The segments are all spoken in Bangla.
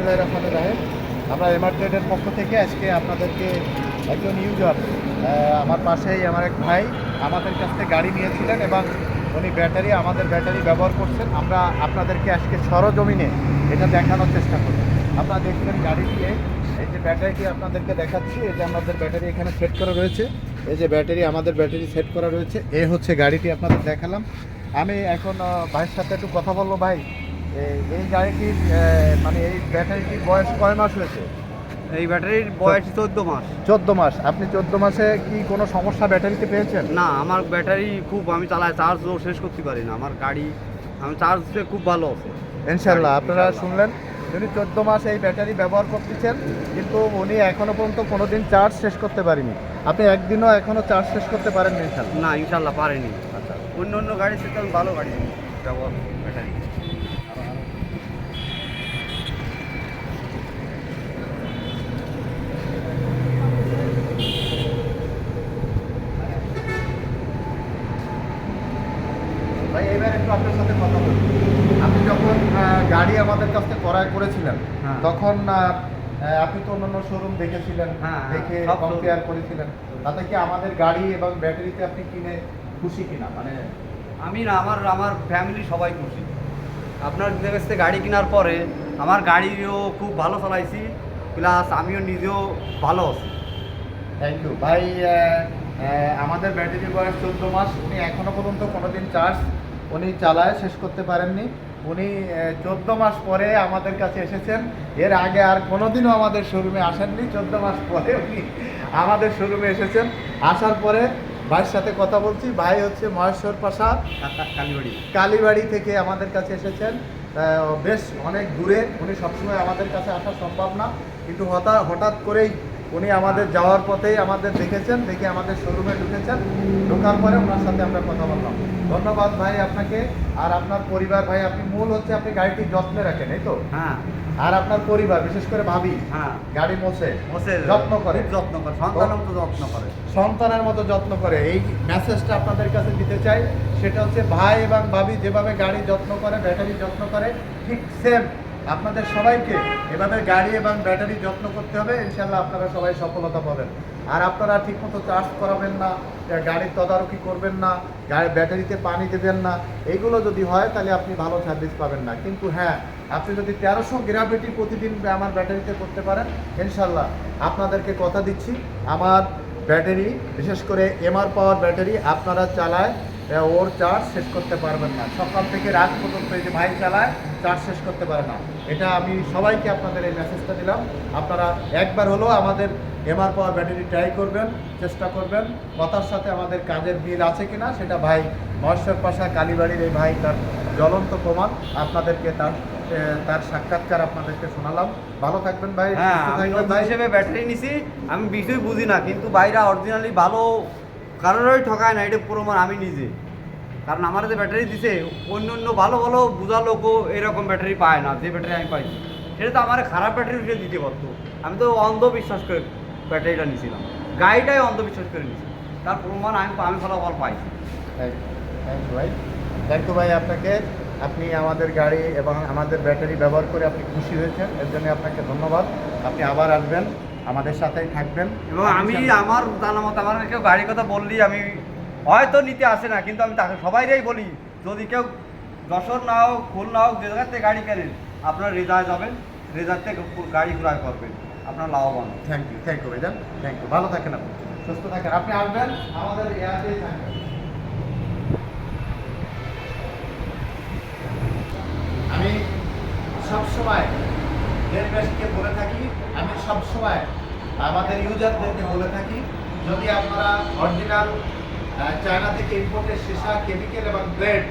বিসমুল্লাহ রহমান রাহেম আমরা এমআর ট্রেডের পক্ষ থেকে আজকে আপনাদেরকে একজন ইউজার আমার পাশেই আমার এক ভাই আমাদের কাছ থেকে গাড়ি নিয়েছিলেন এবং উনি ব্যাটারি, আমাদের ব্যাটারি ব্যবহার করছেন। আমরা আপনাদেরকে আজকে সরজমিনে এটা দেখানোর চেষ্টা করি আপনারা দেখছেন গাড়ি দিয়ে এই যে ব্যাটারিটি আপনাদেরকে দেখাচ্ছি, এই যে আমাদের ব্যাটারি এখানে সেট করা রয়েছে। এই যে ব্যাটারি, আমাদের ব্যাটারি সেট করা রয়েছে। এ হচ্ছে গাড়িটি আপনাদের দেখালাম। আমি এখন ভাইয়ের সাথে একটু কথা বলব, ভাই। এই- এই গাড়িটির মানে এই ব্যাটারিটির বয়স কয় মাস হয়েছে? এই ব্যাটারির বয়স চোদ্দ মাস। চোদ্দ মাস। আপনি চোদ্দ মাসে কি কোনো সমস্যা ব্যাটারিতে পেয়েছেন? না আমার ব্যাটারি খুব আমি চালাই চার্জও শেষ করতে পারি না। আমার গাড়ি আমি চার্জ খুব ভালো আছে। ইনশাল্লাহ আপনারা শুনলেন উনি চোদ্দ মাস এই ব্যাটারি ব্যবহার করতেছেন কিন্তু উনি এখনও পর্যন্ত কোনোদিন চার্জ শেষ করতে পারেনি। আপনি একদিনও এখনও চার্জ শেষ করতে পারেন ইনশাল্লাহ না ইনশাল্লাহ পারেনি। আচ্ছা। অন্য অন্য গাড়ির সাথে ভালো গাড়ি ব্যবহার ব্যাটারি। ভাই এবার একটু আপনার সাথে কথা বলব আপনি যখন গাড়ি আমাদের কাছ থেকে ক্রয় করেছিলেন হ্যাঁ। তখন আপনি তো অন্যান্য শোরুম দেখেছিলেন হ্যাঁ, হ্যাঁ, দেখে। কম্পেয়ার করেছিলেন। তাতে কি আমাদের গাড়ি এবং ব্যাটারিতে আপনি কিনে খুশি কিনা? মানে আমি না আমার আমার ফ্যামিলি সবাই খুশি। আপনার কাছ থেকে গাড়ি কেনার পরে আমার গাড়িও খুব ভালো চালাইছি প্লাস আমিও নিজেও ভালো আছি। থ্যাংক ইউ ভাই আমাদের ব্যাটারি বয়স চোদ্দ মাস। উনি এখনও পর্যন্ত কোনোদিন চার্জ উনি চালায় শেষ করতে পারেননি। উনি চোদ্দ মাস পরে আমাদের কাছে এসেছেন। এর আগে আর কোনোদিনও আমাদের শোরুমে আসেননি। চোদ্দ মাস পরে উনি আমাদের শোরুমে এসেছেন। আসার পরে ভাইয়ের সাথে কথা বলছি। ভাই হচ্ছে মহেশ্বর পাশা কালীবাড়ি। কালীবাড়ি থেকে আমাদের কাছে এসেছেন। বেশ অনেক দূরে। উনি সবসময় আমাদের কাছে আসা সম্ভব না। কিন্তু হঠাৎ হঠাৎ করেই উনি আমাদের যাওয়ার পথেই আমাদের দেখেছেন দেখে আমাদের শোরুমে ঢুকেছেন। ঢোকার পরে ওনার সাথে আমরা কথা বললাম। ধন্যবাদ ভাই আপনাকে। আর আপনার পরিবার ভাই আপনি মূল হচ্ছে আপনি গাড়িটি যত্নে রাখেন এই তো? হ্যাঁ। আর আপনার পরিবার বিশেষ করে ভাবি হ্যাঁ। গাড়ি মোছে বসে যত্ন করে। যত্ন করে। সন্তানের মতো যত্ন করে। সন্তানের মতো যত্ন করে। এই মেসেজটা আপনাদের কাছে দিতে চাই সেটা হচ্ছে ভাই এবং ভাবি যেভাবে গাড়ি যত্ন করে ব্যাটারি যত্ন করে ঠিক সেম আপনাদের সবাইকে এভাবে গাড়ি এবং ব্যাটারি যত্ন করতে হবে ইনশাল্লাহ আপনারা সবাই সফলতা পাবেন। আর আপনারা ঠিকমতো চার্জ করাবেন না গাড়ির তদারকি করবেন না গাড়ির ব্যাটারিতে পানি দেবেন না এইগুলো যদি হয় তাহলে আপনি ভালো সার্ভিস পাবেন না। কিন্তু হ্যাঁ আপনি যদি তেরোশো গ্রাভিটি প্রতিদিন আমার ব্যাটারিতে করতে পারেন ইনশাল্লাহ আপনাদেরকে কথা দিচ্ছি, আমার ব্যাটারি, বিশেষ করে এমআর পাওয়ার ব্যাটারি আপনারা চালায় ওর চার্জ শেষ করতে পারবেন না। সকাল থেকে রাত পর্যন্ত এই যে ভাই চালায় চার্জ শেষ করতে পারে না। এটা আমি সবাইকে আপনাদের এই মেসেজটা দিলাম। আপনারা একবার হলেও আমাদের এমআর পাওয়ার ব্যাটারি ট্রাই করবেন চেষ্টা করবেন। কথার সাথে আমাদের কাজের বিল আছে কিনা সেটা ভাই মহেশ্বর পাশা কালীবাড়ির এই ভাই তার জ্বলন্ত প্রমাণ আপনাদেরকে তার তার সাক্ষাৎকার আপনাদেরকে শোনালাম। ভালো থাকবেন ভাই হ্যাঁ হিসেবে ব্যাটারি নিছি আমি বিষয় বুঝি না কিন্তু বাইরা অরিজিনালি ভালো কারোরই ঠকায় না, এটা প্রমাণ আমি নিজে। কারণ আমার যে ব্যাটারি দিছে, অন্য অন্য ভালো ভালো বোঝা লোকও এরকম ব্যাটারি পায় না, যে ব্যাটারি আমি পাইছি। সেটা তো আমার খারাপ ব্যাটারি হিসেবে দিতে পারতো। আমি তো অন্ধবিশ্বাস করে ব্যাটারিটা নিয়েছিলাম গাড়িটাই অন্ধবিশ্বাস করে নিয়েছি তার প্রমাণ আমি আমি ফলাফল পাইছি। থ্যাংক ভাই। থ্যাংক ইউ ভাই, আপনাকে। আপনি আমাদের গাড়ি এবং আমাদের ব্যাটারি ব্যবহার করে আপনি খুশি হয়েছেন। এর জন্য আপনাকে ধন্যবাদ। আপনি আবার আসবেন। আমাদের সাথেই থাকবেন। এবং আমি আমার জানা মতো আমার কেউ গাড়ির কথা বললি আমি হয়তো নিতে আসে না কিন্তু আমি তাকে সবাইকেই বলি যদি কেউ যশোর না হোক খুলনা হোক যে জায়গাতে গাড়ি কেনেন আপনার রেজায় যাবেন রেজার থেকে গাড়ি ক্রয় করবেন আপনার লাভবান। থ্যাংক ইউ থ্যাংক ইউ ভাইজান থ্যাংক ইউ ভালো থাকেন আপনি সুস্থ থাকেন। আপনি আসবেন আমাদের এয়ারতেই থাকবেন আমি সবসময় দেশবাসীকে বলে থাকি, আমি সবসময় আমাদের ইউজারদেরকে বলে থাকি, যদি আপনারা অরিজিনাল চায়না থেকে ইম্পোর্টের সীসা কেমিক্যাল এবং ব্রেড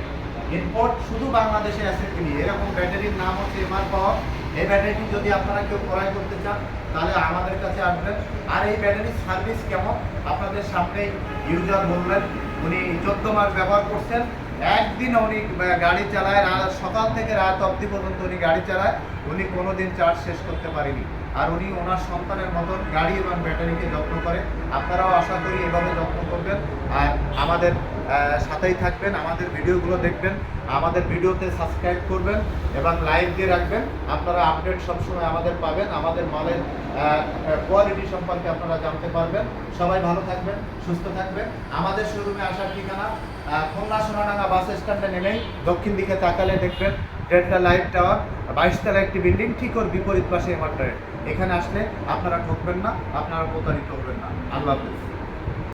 ইম্পোর্ট শুধু বাংলাদেশে কিনি, এরকম ব্যাটারির নাম হচ্ছে এমআর পাওয়ার এই ব্যাটারিটি যদি আপনারা কেউ ক্রয় করতে চান, তাহলে আমাদের কাছে আসবেন। আর এই ব্যাটারির সার্ভিস কেমন? আপনাদের সামনে ইউজার বললেন উনি চোদ্দ মাস ব্যবহার করছেন একদিন উনি গাড়ি চালায়, রাত, সকাল থেকে রাত অবধি পর্যন্ত উনি গাড়ি চালায়, উনি কোনো দিন চার্জ শেষ করতে পারেনি। আর উনি ওনার সন্তানের মতন গাড়ি এবং ব্যাটারিকে যত্ন করে। আপনারাও আশা করি এভাবে যত্ন করবেন। আর আমাদের সাথেই থাকবেন, আমাদের ভিডিওগুলো দেখবেন, আমাদের ভিডিওতে সাবস্ক্রাইব করবেন এবং লাইক দিয়ে রাখবেন। আপনারা আপডেট সবসময় আমাদের পাবেন, আমাদের মালের কোয়ালিটি সম্পর্কে আপনারা জানতে পারবেন। সবাই ভালো থাকবেন, সুস্থ থাকবেন। আমাদের শোরুমে আসার ঠিকানা খুলনা সোনাডাঙ্গা বাস স্ট্যান্ডে নেমেই দক্ষিণ দিকে তাকালে দেখবেন ডেল্টা লাইট টাওয়ার, বাইশতলা একটি বিল্ডিং, ঠিক ওর বিপরীত পাশে এমার এখানে আসলে আপনারা ঠকবেন না, আপনারা প্রতারিত হবেন না। আল্লাহ হাফেজ।